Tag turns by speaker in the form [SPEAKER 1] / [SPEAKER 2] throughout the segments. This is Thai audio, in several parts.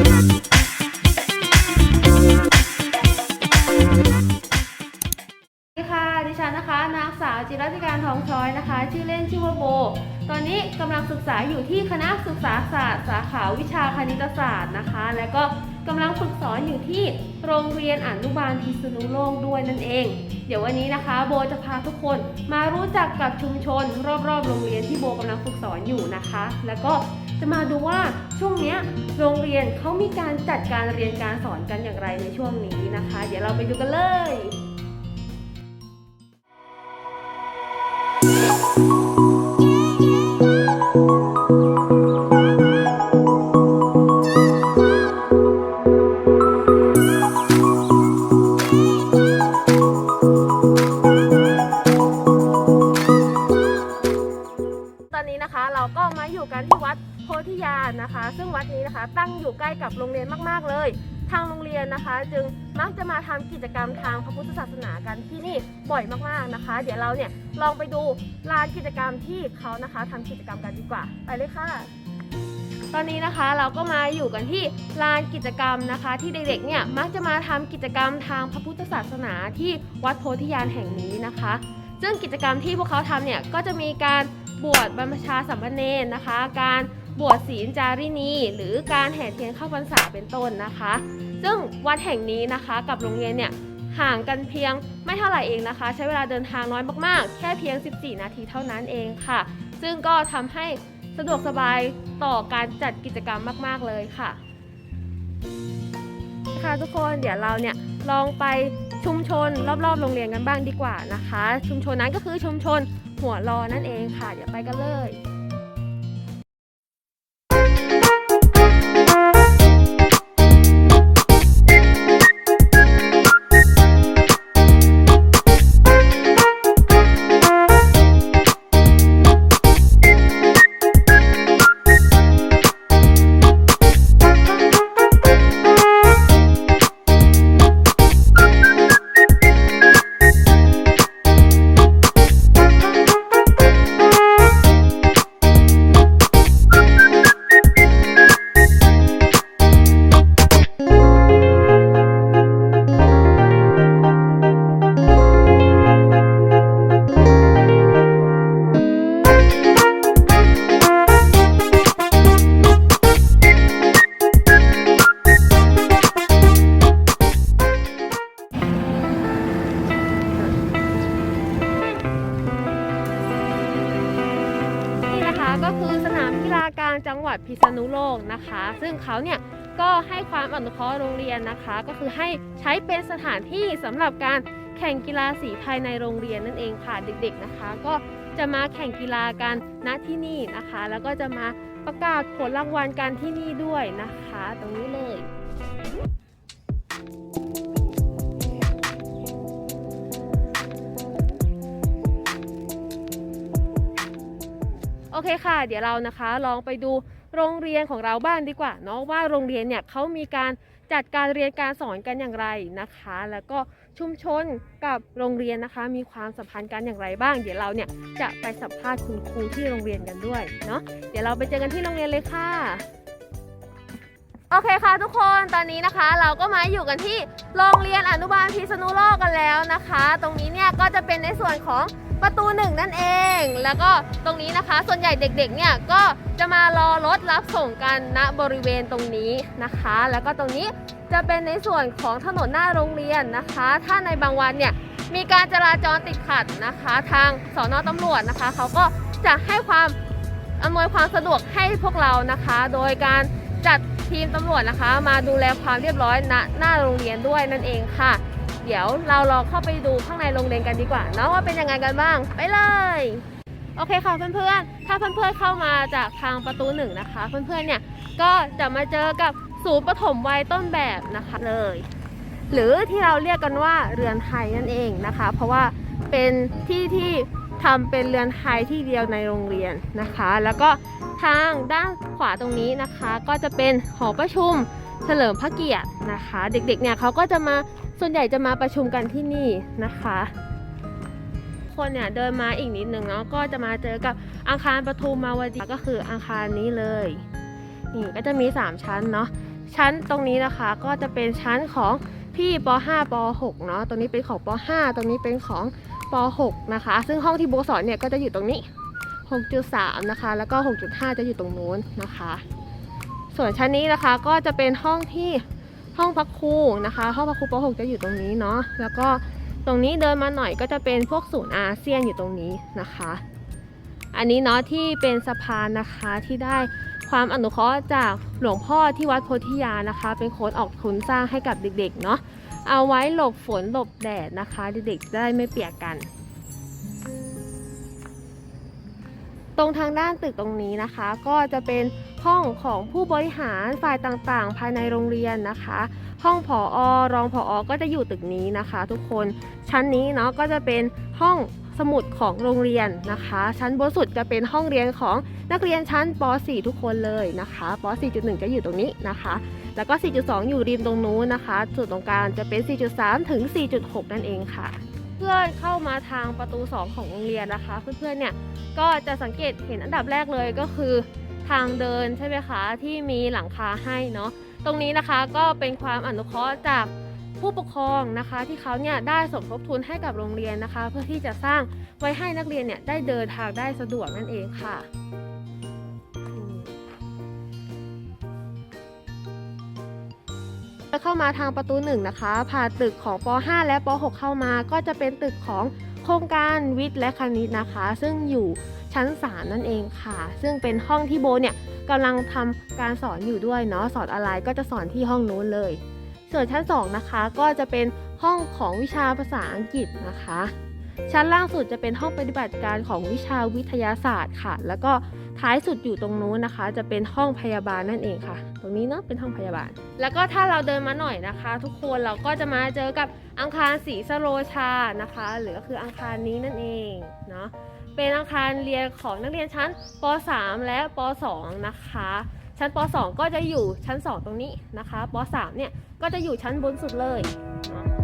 [SPEAKER 1] สวัสดีค่ะ ดิฉันนะคะ นางสาวจิรัติการทองช้อยนะคะ ชื่อเล่นชื่อว่าโบ ตอนนี้กำลังศึกษาอยู่ที่คณะศึกษาศาสตร์ สาขาวิชาคณิตศาสตร์นะคะ และก็ กำลังฝึกสอนอยู่ที่โรงเรียนอนุบาลพิษณุโลกด้วยนั่นเอง เดี๋ยววันนี้นะคะ โบจะพาทุกคนมารู้จักกับชุมชน รอบๆ โรงเรียนที่โบกำลังฝึกสอนอยู่นะคะ แล้วก็จะมาดูว่าช่วงนี้โรงเรียนเขามีการจัดการเรียนการสอนกันอย่างไรในช่วงนี้นะคะ เดี๋ยวเราไปดูกันเลย จึงมักจะมาทำกิจกรรมทางพระพุทธศาสนากันที่นี่บ่อยมากๆนะคะ เดี๋ยวเราเนี่ยลองไปดูลานกิจกรรมที่เขานะคะทำกิจกรรมกันดีกว่า ไปเลยค่ะ ตอนนี้นะคะเราก็มาอยู่กันที่ลานกิจกรรมนะคะ ที่เด็กๆเนี่ยมักจะมาทำกิจกรรมทางพระพุทธศาสนาที่วัดโพธิญาณแห่งนี้นะคะ ซึ่งกิจกรรมที่พวกเขาทำเนี่ยก็จะมีการบวชบรรพชาสัมมเนรนะคะ การบวชศีลจารินี หรือการแห่เทียนเข้าพรรษาเป็นต้นนะคะ ซึ่งวัดแห่งนี้นะคะกับโรงเรียนเนี่ยห่างกันเพียงไม่เท่าไหร่เองนะคะ ใช้เวลาเดินทางน้อยมากๆ แค่เพียง 14 นาทีเท่านั้นเองค่ะ ซึ่งก็ทำให้สะดวกสบายต่อการจัดกิจกรรมมากๆเลยค่ะ ค่ะทุกคนเดี๋ยวเราเนี่ยลองไปชุมชนรอบๆ โรงเรียนกันบ้างดีกว่านะคะ ชุมชนนั้นก็คือชุมชนหัวรอนั่นเองค่ะ เดี๋ยวไปกันเลย อนุเคราะห์โรงเรียนนะคะ ก็คือให้ใช้เป็นสถานที่สำหรับการแข่งกีฬาสีภายในโรงเรียนนั่นเองค่ะเด็กๆนะคะ ก็จะมาแข่งกีฬากันณที่นี่นะคะ แล้วก็จะมาประกาศผลรางวัลกันที่นี่ด้วยนะคะ ตรงนี้เลยโอเคค่ะ เดี๋ยวเรานะคะลองไปดู โรงเรียนของเราบ้างดีกว่าเนาะว่าโรงเรียนเนี่ยเขามีการจัดการเรียนการสอนกันอย่างไรนะคะ แล้วก็ชุมชนกับโรงเรียนนะคะ มีความสัมพันธ์กันอย่างไรบ้าง เดี๋ยวเราเนี่ยจะไปสัมภาษณ์คุณครูที่โรงเรียนกันด้วยเนาะเดี๋ยวเราไปเจอกันที่โรงเรียนเลยค่ะโอเคค่ะทุกคนตอนนี้นะคะ เราก็มาอยู่กันที่โรงเรียนอนุบาลพิษณุโลกกันแล้วนะคะ ตรงนี้เนี่ยก็จะเป็นในส่วนของ ประตูหนึ่งนั่นเอง แล้วก็ตรงนี้นะคะ ส่วนใหญ่เด็กๆเนี่ยก็จะมารอรถรับส่งกันณบริเวณตรงนี้นะคะ แล้วก็ตรงนี้จะเป็นในส่วนของถนนหน้าโรงเรียนนะคะ ถ้าในบางวันเนี่ยมีการจราจรติดขัดนะคะ ทางสอนอตำรวจนะคะเขาก็จะให้ความอำนวยความสะดวกให้พวกเรานะคะ โดยการจัดทีมตำรวจนะคะ มาดูแลความเรียบร้อยณหน้าโรงเรียนด้วยนั่นเองค่ะ ดี๋ยวเราลองเข้าไปดูข้างในโรงเรียนกันดีกว่าเนาะว่าเป็นยังไงกันบ้าง ไปเลยโอเคค่ะเพื่อนๆ ถ้าเพื่อนๆเข้ามาจากทางประตูหนึ่งนะคะ เพื่อนๆเนี่ยก็จะมาเจอกับศูนย์ปฐมวัยต้นแบบนะคะเลย หรือที่เราเรียกกันว่าเรือนไทยนั่นเองนะคะ เพราะว่าเป็นที่ที่ทำเป็นเรือนไทยที่เดียวในโรงเรียนนะคะ แล้วก็ทางด้านขวาตรงนี้นะคะ ก็จะเป็นหอประชุม เฉลิมพระเกียรตินะคะ เด็กๆเนี่ยเขาก็จะมาส่วนใหญ่จะมาประชุมกันที่นี่นะคะ คนเนี่ยเดินมาอีกนิดหนึ่งเนาะก็จะมาเจอกับอาคารปทุมมาวดีก็คืออาคารนี้เลยนี่ก็จะมี 3 ชั้นเนาะชั้นตรงนี้นะคะก็จะเป็นชั้นของพี่ป .5 ป .6 เนาะตรงนี้เป็นของป .5 ตรงนี้เป็นของป .6 นะคะ ซึ่งห้องที่โบสอนเนี่ยก็จะอยู่ตรงนี้ 6.3 นะคะ แล้วก็ 6.5 จะอยู่ตรงนู้นนะคะ ส่วนชั้นนี้นะคะก็จะเป็นห้องที่ห้องพักครูนะคะ ห้องพักครูป .6 จะอยู่ตรงนี้เนาะแล้วก็ตรงนี้เดินมาหน่อยก็จะเป็นพวกศูนย์อาเซียนอยู่ตรงนี้นะคะ อันนี้เนาะที่เป็นสะพานนะคะที่ได้ความอนุเคราะห์จากหลวงพ่อที่วัดโพธิยานะคะ เป็นคนออกทุนสร้างให้กับเด็กๆเนาะเอาไว้หลบฝนหลบแดดนะคะ เด็กๆได้ไม่เปียกกัน ตรงทางด้านตึกตรงนี้นะคะ ก็จะเป็นห้องของผู้บริหารฝ่ายต่างๆ ภายในโรงเรียนนะคะ ห้องผอรองผอก็จะอยู่ตึกนี้นะคะ ทุกคนชั้นนี้เนาะก็จะเป็นห้องสมุดของโรงเรียนนะคะ ชั้นบนสุดจะเป็นห้องเรียนของนักเรียนชั้นป .4 ทุกคนเลยนะคะป .4.1 จะอยู่ตรงนี้นะคะ แล้วก็ 4.2 อยู่ริมตรงนู้นนะคะจุดตรงกลางจะเป็น 4.3 ถึง 4.6 นั่นเองค่ะ พื่อนเข้ามาทางประตู 2 ของโรงเรียนนะคะ เพื่อนๆเนี่ยก็จะสังเกตเห็นอันดับแรกเลยก็คือ ทางเดินใช่ไหมคะที่มีหลังคาให้เนาะตรงนี้นะคะก็เป็นความอนุเคราะห์จากผู้ปกครองนะคะ ที่เขาเนี่ยได้สมทบทุนให้กับโรงเรียนนะคะ เพื่อที่จะสร้างไว้ให้นักเรียนเนี่ยได้เดินทางได้สะดวกนั่นเองค่ะ เข้ามาทางประตูหนึ่งนะคะผ่านตึกของป .5 และป .6 เข้ามา ก็จะเป็นตึกของโครงการวิทย์และคณิตนะคะ ซึ่งอยู่ชั้น 3 นั่นเองค่ะ ซึ่งเป็นห้องที่โบเนี่ยกำลังทำการสอนอยู่ด้วยเนาะสอนอะไรก็จะสอนที่ห้องนู้นเลย ส่วนชั้น 2 นะคะ ก็จะเป็นห้องของวิชาภาษาอังกฤษนะคะ ชั้นล่างสุดจะเป็นห้องปฏิบัติการของวิชาวิทยาศาสตร์ค่ะ แล้วก็ ท้ายสุดอยู่ตรงนู้นนะคะ จะเป็นห้องพยาบาลนั่นเองค่ะ ตรงนี้เนาะเป็นห้องพยาบาล แล้วก็ถ้าเราเดินมาหน่อยนะคะ ทุกคนเราก็จะมาเจอกับอังคารศรีสโรชานะคะ หรือก็คืออังคารนี้นั่นเองเนาะเป็นอังคารเรียนของนักเรียนชั้นป .3 และป .2 นะคะ ชั้นป .2 ก็จะอยู่ชั้น 2 ตรงนี้นะคะป .3 เนี่ยก็จะอยู่ชั้นบนสุดเลยเนาะ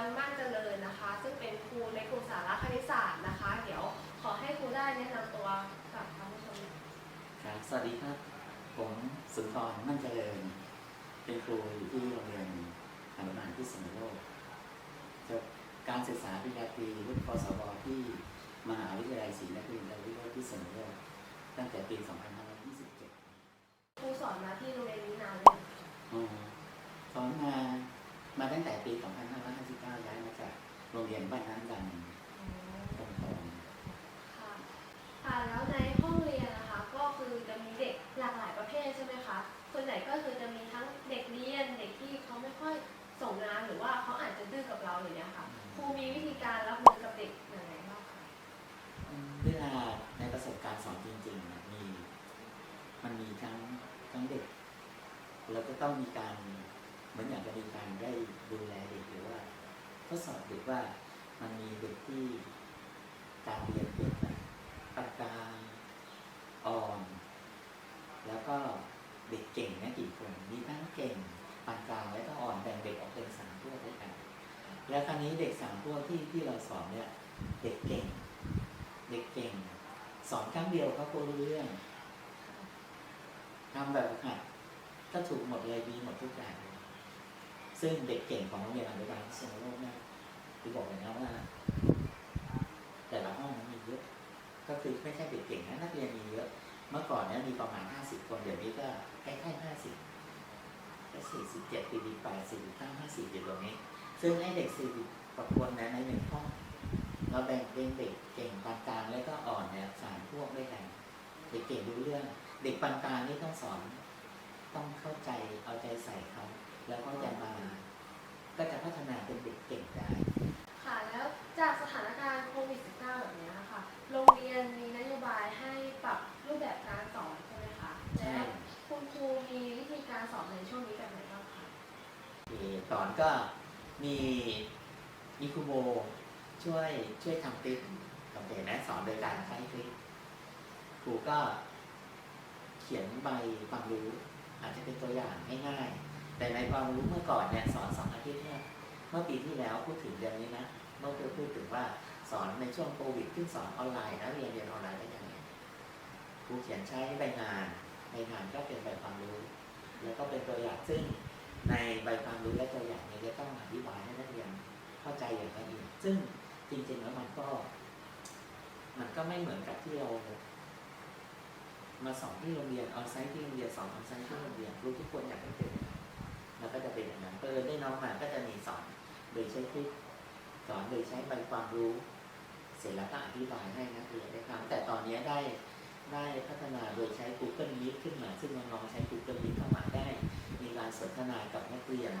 [SPEAKER 1] รมั่นเจริญนะคะ ซึ่งเป็นครูในกลุ่มสาระคณิตศาสตร์นะคะ เดี๋ยวขอให้ครูได้แนะนำตัวกับท่านผู้ชมหน่อย
[SPEAKER 2] ครับสวัสดีครับ ผมสุนทรมั่นเจริญ เป็นครูอยู่ที่โรงเรียนอนุบาลที่สมุทรโลกจบการศึกษาปริญญาตรีรุ่นปสวที่มหาวิทยาลัยศรีนครินทร์วิโรจน์ที่สมุทรโลกตั้งแต่ปี 2527
[SPEAKER 1] ครูสอนมาที่โรงเรียนนี้นานเลยง
[SPEAKER 2] อ๋อสอนมา มาตั้งแต่ปี 2559 ย้ายมาจากโรงเรียนบ้านน้ำดัน ว่ามันมีเด็กที่การเรียนเป็นแบบปานกาอ่อน แล้วก็เด็กเก่งนะกี่คน มีทั้งเก่งปานกลางแล้วก็อ่อนแบ่งเด็กออกเป็นสามพวกด้วยกัน แล้วคราวนี้เด็กสามพวกที่ที่เราสอนเนี่ยเด็กเก่ง เด็กเก่ง สอนครั้งเดียวเขาก็รู้เรื่องทำแบบหัดก็ถูกหมดเลยดีหมดทุกอย่าง ซึ่งเด็กเก่งของโรงเรียนอนุบาลเชียงโลกเนี่ย คือบอกเลยนะว่า แต่ละห้องมันมีเยอะ ก็คือไม่ใช่เด็กเก่งนะนักเรียนมีเยอะ เมื่อก่อนเนี่ยมีประมาณ50คนเดี๋ยวนี้ก็ใกล้ๆ50ก็47ปีดีไป45 50อยู่ตรงนี้ ซึ่งไอ้เด็ก40กว่าคนนะในหนึ่งห้องเราแบ่งเป็นเด็กเก่งปานกลางแล้วก็อ่อนเนี่ยสามพวกด้วยกันเด็กเก่งรู้เรื่อง เด็กปานกลางนี่ต้องสอน ต้องเข้าใจเอาใจใส่เขาแล้วก็จะมา ก็จะพัฒนาเป็นเด็กเก่งได้
[SPEAKER 1] ค่ะแล้วจากสถานการณ์โควิด -19 แบบนี้ค่ะ โรงเรียนมีนโยบายให้ปรับรูปแบบการสอนใช่ไหมคะ แล้วคุณครูมีวิธีการสอนในช่วงนี้แบบไหนบ้างคะ
[SPEAKER 2] มีสอนก็มีมีครูโบช่วยช่วยทำคลิปโอเคนะสอนโดยการใช้คลิปครูก็เขียนใบความรู้ อาจจะเป็นตัวอย่างง่ายๆแต่ในความรู้เมื่อก่อนเนี่ยสอนสองอาทิตย์เนี่ย เมื่อปีที่แล้วพูดถึงเดือนนี้นะเมื่อพูดถึงว่าสอนในช่วงโควิดที่สอนออนไลน์นะเรียนเรียนออนไลน์ได้ยังไงครูเขียนใช้ใบงานใบงานก็เป็นใบความรู้ แล้วก็เป็นตัวอย่างซึ่งในใบความรู้และตัวอย่างเนี่ยจะต้องอธิบายให้นักเรียนเข้าใจอย่างละเอียดซึ่งจริงๆแล้วมันก็ มันก็ไม่เหมือนกับที่เรามาสอนที่โรงเรียนออนไซต์ที่โรงเรียนสอนออนไซต์ที่โรงเรียนรู้ทุกคนอยากให้เป็นแล้วก็จะเป็นอย่างนั้นเออได้น้องมาก็จะมีสอน โดยใช้คลิปสอนโดยใช้ใบความรู้ เสร็จแล้วก็อธิบายให้นักเรียนได้ทำแต่ตอนนี้ได้ได้พัฒนาโดยใช้ Google Meet ขึ้นมา ซึ่งน้องๆใช้ Google Meet เข้ามาได้ มีการสนทนากับนักเรียน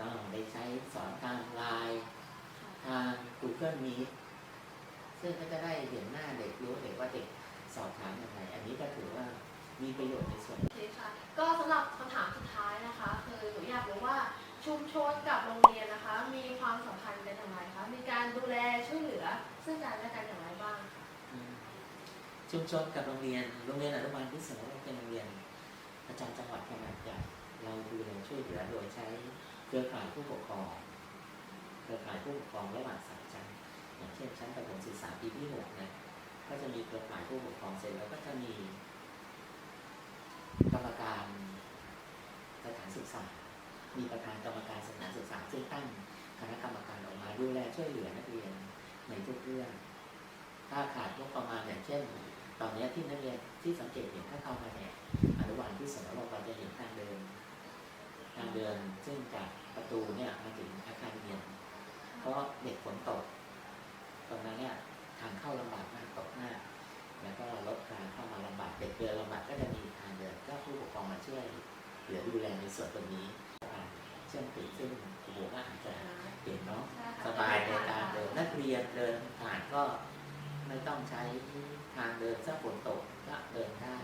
[SPEAKER 2] ก็ได้ใช้สอนทางไลน์ทาง Google Meet ซึ่งก็จะได้เห็นหน้าเด็กรู้เด็กว่าเด็กสอบถามยังไงอันนี้ก็ถือว่ามีประโยชน์ในส่วน
[SPEAKER 1] โอเคค่ะ ก็สำหรับคำถามสุดท้ายนะคะ คือหนูอยากรู้ว่า ชุมชนกับโรงเรียนนะคะ มีความสัมพันธ์กันอย่างไรคะมีการดูแลช่วยเหลือ ซึ่งกันและกันอย่างไรบ้างคะ
[SPEAKER 2] ชุมชนกับโรงเรียน โรงเรียนอนุบาลที่สองเป็นโรงเรียนประจำจังหวัดขนาดใหญ่เราดูแลช่วยเหลือโดยใช้เครือข่ายผู้ปกครองเครือข่ายผู้ปกครองระหว่างสายชั้นอย่างเช่นชั้นประถมศึกษาปีที่หกเนี่ยก็จะมีเครือข่ายผู้ปกครองเสร็จแล้วก็จะมีกรรมการสถานศึกษา มีประธานกรรมการสถานศึกษาซึ่งตั้งคณะกรรมการออกมาดูแลช่วยเหลือนักเรียนในทุกเรื่อง ถ้าขาดงบประมาณอย่างเช่น ตอนนี้ที่นักเรียนที่สังเกตเห็นถ้าเข้ามาเนี่ยอนุบาลที่สองเราจะเห็นทางเดิน ทางเดินซึ่งจากประตูเนี่ยมาถึงอาคารเรียน เพราะเด็กฝนตก ตรงนั้นเนี่ยทางเข้าลำบากมากตกหน้าแล้วก็รถการเข้ามาลำบากเด็กเดินลำบากก็จะมีทางเดินก็ผู้ปกครองมาช่วยเหลือดูแลในส่วนตรงนี้ เชื่อมติดซึ่งครูก็อาจจะเห็นเนาะสบายในการเดินนักเรียนเดินผ่านก็ไม่ต้องใช้ทางเดินถ้าฝนตกก็เดินได้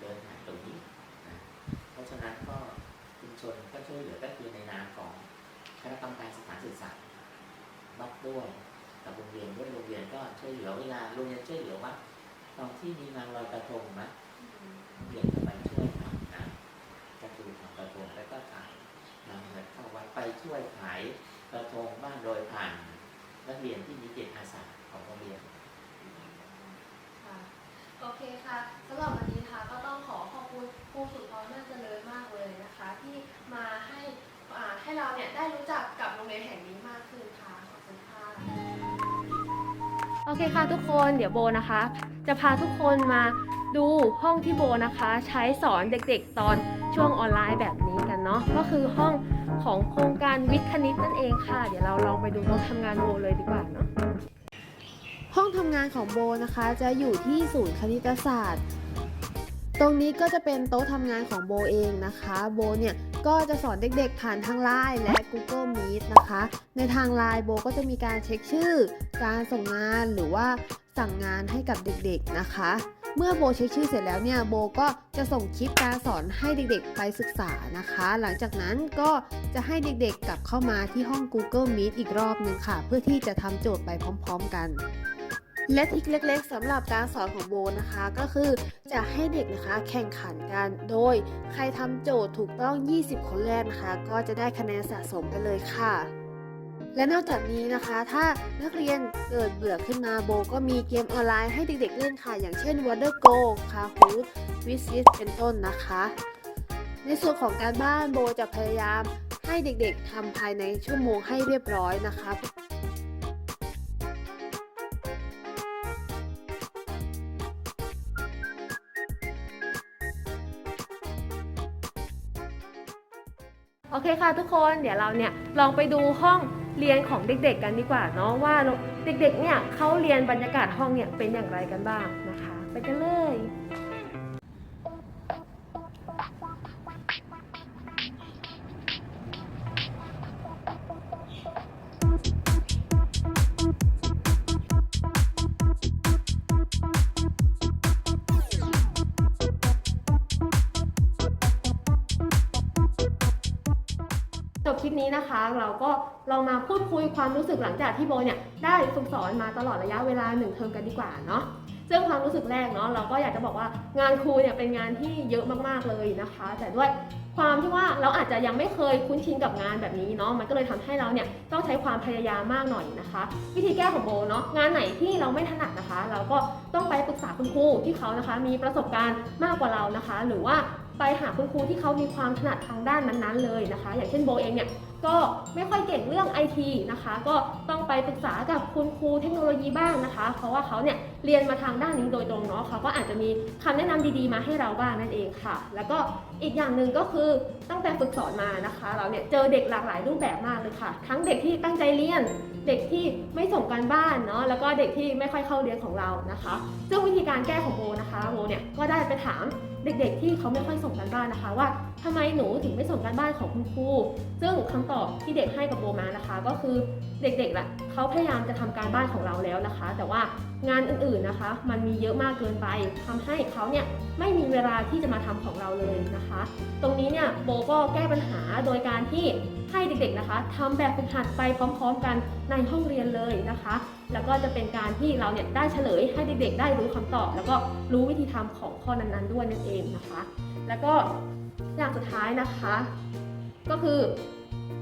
[SPEAKER 2] เดินผ่านตรงนี้นะเพราะฉะนั้นก็ชุมชนก็ช่วยเหลือก็คือในนามของคณะกรรมการสถานศึกษาวัดด้วยกับโรงเรียนด้วยโรงเรียนก็ช่วยเหลือเวลาโรงเรียนช่วยเหลือว่าตอนที่มีงานลอยกระทงนะเรียนก็ไปช่วยทำนะกระทูทำกระทงแล้วก็ขาย นำเงินเข้าวัดไปช่วยขายกระทงบ้างโดยผ่านนักเรียนที่มีจิตอาสาของโรงเรียน
[SPEAKER 1] ค่ะโอเคค่ะสำหรับวันนี้ค่ะก็ต้องขอขอบคุณครูสุดพรน่าเจริญมากเลยนะคะ ที่มาให้อ่าให้เราเนี่ยได้รู้จักกับโรงเรียนแห่งนี้มากขึ้นค่ะขอบคุณค่ะโอเคค่ะทุกคนเดี๋ยวโบนะคะ จะพาทุกคนมาดูห้องที่โบนะคะ ใช้สอนเด็กๆตอนช่วงออนไลน์แบบนี้กัน เนาะก็คือห้องของโครงการวิทย์คณิตนั่นเองค่ะ เดี๋ยวเราลองไปดูโต๊ะทำงานโบเลยดีกว่าเนาะห้องทำงานของโบนะคะจะอยู่ที่ศูนย์คณิตศาสตร์ ตรงนี้ก็จะเป็นโต๊ะทำงานของโบเองนะคะ โบเนี่ยก็จะสอนเด็กๆผ่านทางไลน์และ Google Meet นะคะ ในทางไลน์โบก็จะมีการเช็คชื่อ การส่งงานหรือว่าสั่งงานให้กับเด็กๆนะคะ เมื่อโบเช็คชื่อเสร็จแล้วเนี่ยโบก็จะส่งคลิปการสอนให้เด็กๆไปศึกษานะคะ หลังจากนั้นก็จะให้เด็กๆกลับเข้ามาที่ห้อง Google Meet อีกรอบนึงค่ะ เพื่อที่จะทำโจทย์ไปพร้อม ๆ กันและทริคเล็กๆสำหรับการสอนของโบนะคะก็คือจะให้เด็กนะคะแข่งขันกัน โดยใครทำโจทย์ถูกต้อง 20 คนแรกนะคะ ก็จะได้คะแนนสะสมไปเลยค่ะ และนอกจากนี้นะคะ ถ้านักเรียนเกิดเบื่อขึ้นมาโบก็มีเกมออนไลน์ให้เด็กๆเล่นค่ะ อย่างเช่น Wonder Go Kahoot w i z i t เป็นต้นนะคะ ในส่วนของการบ้านโบจะพยายามให้เด็กๆทำภายในชั่วโมงให้เรียบร้อยนะคะโอเคค่ะทุกคน เดี๋ยวเราเนี่ยลองไปดูห้อง เรียนของเด็กๆกันดีกว่าเนาะว่าเด็กๆเนี่ยเขาเรียนบรรยากาศห้องเนี่ยเป็นอย่างไรกันบ้างนะคะ ไปกันเลย คลิปนี้นะคะ เราก็ลองมาพูดคุยความรู้สึกหลังจากที่โบเนี่ยได้ฝึกสอนมาตลอดระยะเวลาหนึ่งเทอมกันดีกว่าเนาะซึ่งความรู้สึกแรกเนาะเราก็อยากจะบอกว่างานครูเนี่ยเป็นงานที่เยอะมากๆเลยนะคะ แต่ด้วยความที่ว่าเราอาจจะยังไม่เคยคุ้นชินกับงานแบบนี้เนาะมันก็เลยทำให้เราเนี่ยต้องใช้ความพยายามมากหน่อยนะคะ วิธีแก้ของโบเนาะงานไหนที่เราไม่ถนัดนะคะ เราก็ต้องไปปรึกษาคุณครูที่เขานะคะ มีประสบการณ์มากกว่าเรานะคะ หรือว่า ไปหาคุณครูที่เขามีความถนัดทางด้านนั้นๆเลยนะคะ อย่างเช่นโบเองเนี่ยก็ไม่ค่อยเก่งเรื่องไอทีนะคะ ก็ต้องไปปรึกษากับคุณครูเทคโนโลยีบ้างนะคะ เพราะว่าเขาเนี่ย เรียนมาทางด้านนี้โดยตรงเนาะเขาก็อาจจะมีคำแนะนำดีๆมาให้เราบ้างนั่นเองค่ะ แล้วก็อีกอย่างหนึ่งก็คือตั้งแต่ฝึกสอนมานะคะ เราเนี่ยเจอเด็กหลากหลายรูปแบบมากเลยค่ะ ทั้งเด็กที่ตั้งใจเรียน เด็กที่ไม่ส่งการบ้านเนาะแล้วก็เด็กที่ไม่ค่อยเข้าเรียนของเรานะคะซึ่งวิธีการแก้ของโบนะคะโบเนี่ยก็ได้ไปถามเด็กๆ ที่เขาไม่ค่อยส่งการบ้านนะคะว่าทำไมหนูถึงไม่ส่งการบ้านของคุณครู ซึ่งคำตอบที่เด็กให้กับโบมานะคะ ก็คือเด็กๆละเขาพยายามจะทำการบ้านของเราแล้วนะคะ แต่ว่า งานอื่นๆนะคะ มันมีเยอะมากเกินไปทำให้เขาเนี่ยไม่มีเวลาที่จะมาทำของเราเลยนะคะ ตรงนี้เนี่ยโบก็แก้ปัญหาโดยการที่ให้เด็กๆนะคะทำแบบฝึกหัดไปพร้อม ๆ กันในห้องเรียนเลยนะคะ แล้วก็จะเป็นการที่เราเนี่ยได้เฉลยให้เด็กๆ ได้รู้คำตอบ แล้วก็รู้วิธีทำของข้อนั้นๆด้วยนั่นเองนะคะ แล้วก็อย่างสุดท้ายนะคะ ก็คือ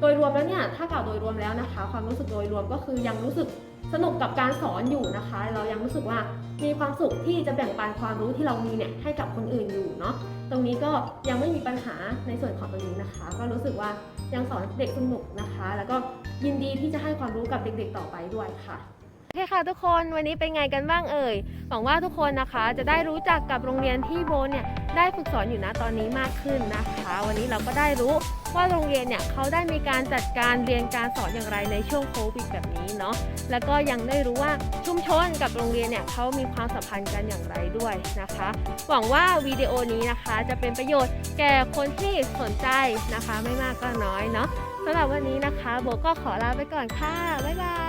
[SPEAKER 1] โดยรวมแล้วเนี่ยถ้ากล่าวโดยรวมแล้วนะคะ ความรู้สึกโดยรวมก็คือยังรู้สึก สนุกกับการสอนอยู่นะคะ เรายังรู้สึกว่ามีความสุขที่จะแบ่งปันความรู้ที่เรามีเนี่ยให้กับคนอื่นอยู่เนาะตรงนี้ก็ยังไม่มีปัญหาในส่วนของตรงนี้นะคะ ก็รู้สึกว่ายังสอนเด็กสนุกนะคะ แล้วก็ยินดีที่จะให้ความรู้กับเด็กๆต่อไปด้วยค่ะ โอเคค่ะทุกคนวันนี้เป็นไงกันบ้างเอ่ยหวังว่าทุกคนนะคะจะได้รู้จักกับโรงเรียนที่โบเนี่ยได้ฝึกสอนอยู่นะตอนนี้มากขึ้นนะคะ วันนี้เราก็ได้รู้ว่าโรงเรียนเนี่ยเขาได้มีการจัดการเรียนการสอนอย่างไรในช่วงโควิดแบบนี้เนาะแล้วก็ยังได้รู้ว่าชุมชนกับโรงเรียนเนี่ยเขามีความสัมพันธ์กันอย่างไรด้วยนะคะ หวังว่าวิดีโอนี้นะคะจะเป็นประโยชน์แก่คนที่สนใจนะคะ ไม่มากก็น้อยเนาะสำหรับวันนี้นะคะโบก็ขอลาไปก่อนค่ะบ๊ายบาย